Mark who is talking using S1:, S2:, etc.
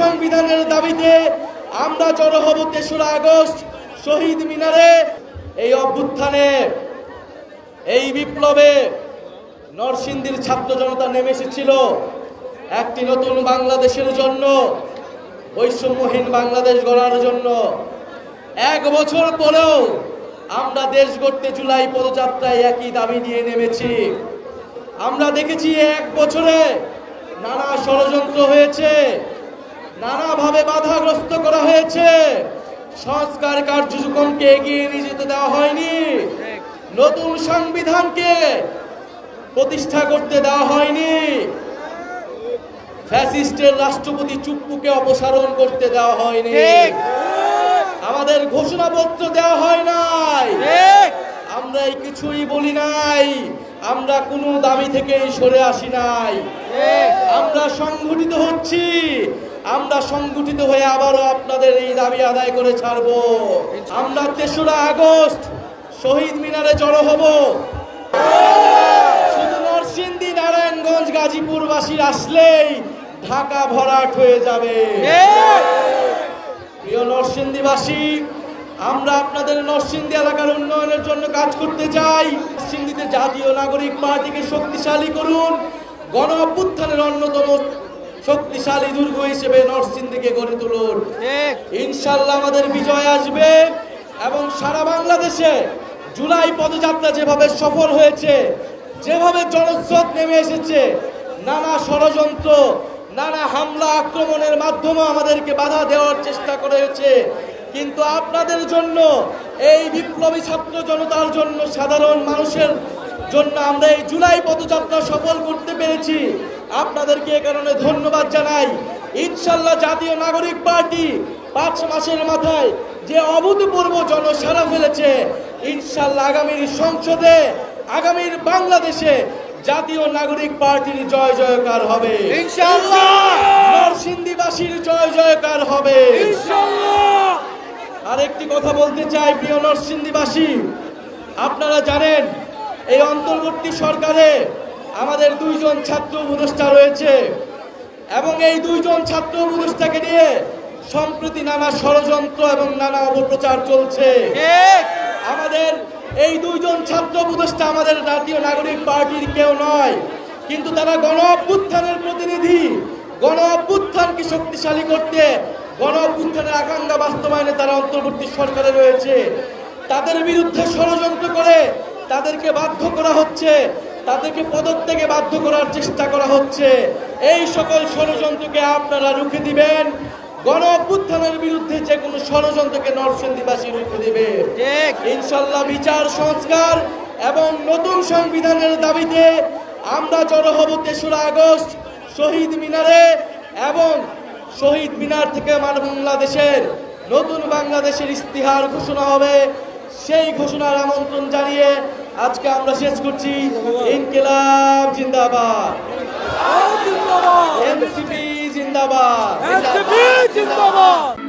S1: সংবিধানের দাবিতে আমরা জড়ো হব তেসরা আগস্ট শহীদ মিনারে। এই অভ্যুত্থানে, এই বিপ্লবে নরসিংদীর ছাত্র জনতা নেমে এসেছিল। একটি নতুন বাংলাদেশের জন্য, বৈষম্যহীন বাংলাদেশ গড়ার জন্য। এক বছর পরেও আমরা দেশ গড়তে জুলাই পদযাত্রায় একই দাবি নিয়ে নেমেছি। আমরা দেখেছি এক বছরে নানা ষড়যন্ত্র হয়েছে। নানাভাবে বাধাগ্রস্ত করা হয়েছে। সংস্কার কার্যক্রমকে এগিয়ে নিয়ে যেতে দেওয়া হয়নি। নতুন সংবিধানকে প্রতিষ্ঠা করতে দেওয়া হয়নি। ফ্যাসিস্টের রাষ্ট্রপতি চুপ্পুকে অপসারণ করতে দেওয়া হয়নি। আমাদের ঘোষণাপত্র দেওয়া হয় নাই। আমরা এই কিছুই বলি নাই। আমরা কোনো দাবি থেকেই সরে আসি নাই। আমরা সংগঠিত হচ্ছি। আমরা সংগঠিত হয়ে আবারও আপনাদের এই দাবি আদায় করে ছাড়বো। আমরা তেসরা আগস্ট শহীদ মিনারে জড়ো হব। শুধু নরসিংদী, নারায়ণগঞ্জ, গাজীপুরবাসীর আসলেই ঢাকা ভরাট হয়ে যাবে। প্রিয় নরসিংদীবাসী, আমরা আপনাদের নরসিংদী এলাকার উন্নয়নের জন্য কাজ করতে চাই। নরসিংদীতে জাতীয় নাগরিক পার্টিকে শক্তিশালী করুন। গণ অভ্যুত্থানের অন্যতম শক্তিশালী দুর্গ হিসেবে নরসিংদীকে গড়ে তুলুন। ইনশাল্লাহ আমাদের বিজয় আসবে এবং সারা বাংলাদেশে জুলাই পদযাত্রা যেভাবে সফল হয়েছে যেভাবে জনস্রোত নেমে এসেছে নানা ষড়যন্ত্র নানা হামলা আক্রমণের মাধ্যমে আমাদেরকে বাধা দেওয়ার চেষ্টা করেছে কিন্তু আপনাদের জন্য এই বিপ্লবী ছাত্র জনতার জন্য সাধারণ মানুষের জন্য আমরা এই জুলাই পদযাত্রা সফল করতে পেরেছি। আপনাদেরকে এ কারণে ধন্যবাদ জানাই। ইনশাল্লাহ জাতীয় নাগরিক পার্টি পাঁচ মাসের মাথায় যে অভূতপূর্ব জনসারা ফেলেছে ইনশাল্লাহ আগামীর সংসদে আগামীর বাংলাদেশে জাতীয় নাগরিক পার্টির জয় জয়কার হবে।
S2: ইনশাআল্লাহ!
S1: নরসিংদীবাসীর জয় জয়কার হবে। আরেকটি কথা বলতে চাই প্রিয় নরসিংদীবাসী। আপনারা জানেন এই অন্তর্বর্তী সরকারে আমাদের দুইজন ছাত্র উপদেষ্টা রয়েছে এবং এই দুইজন ছাত্র উপদেষ্টাকে নিয়ে সম্প্রতি নানা ষড়যন্ত্র এবং নানা অপপ্রচার চলছে। আমাদের এই দুইজন ছাত্র উপদেষ্টা আমাদের জাতীয় নাগরিক পার্টির কেউ নয় কিন্তু তারা গণ অভ্যুত্থানের প্রতিনিধি। গণ অভ্যুত্থানকে শক্তিশালী করতে গণ অভ্যুত্থানের আকাঙ্ক্ষা বাস্তবায়নে তারা অন্তর্বর্তী সরকারে রয়েছে। তাদের বিরুদ্ধে ষড়যন্ত্র করে তাদেরকে বাধ্য করা হচ্ছে। তাদেরকে পদত্যাগে বাধ্য করার চেষ্টা করা হচ্ছে। এই সকল ষড়যন্ত্রকে আপনারা রুখে দিবেন। গণ অভ্যুত্থানের বিরুদ্ধে যে কোনো ষড়যন্ত্রকে নরসিংদীবাসী রুখে দিবে। ইনশাল্লাহ বিচার, সংস্কার এবং নতুন সংবিধানের দাবিতে আমরা জড়ো হব তেসরা আগস্ট শহীদ মিনারে এবং শহীদ মিনার থেকে আমার বাংলাদেশের নতুন বাংলাদেশের ইস্তিহার ঘোষণা হবে। সেই ঘোষণার আমন্ত্রণ জানিয়ে আজকে আমরা শেষ করছি ইনকিলাব জিন্দাবাদ। এনসিপি জিন্দাবাদ।
S2: জিন্দাবাদ।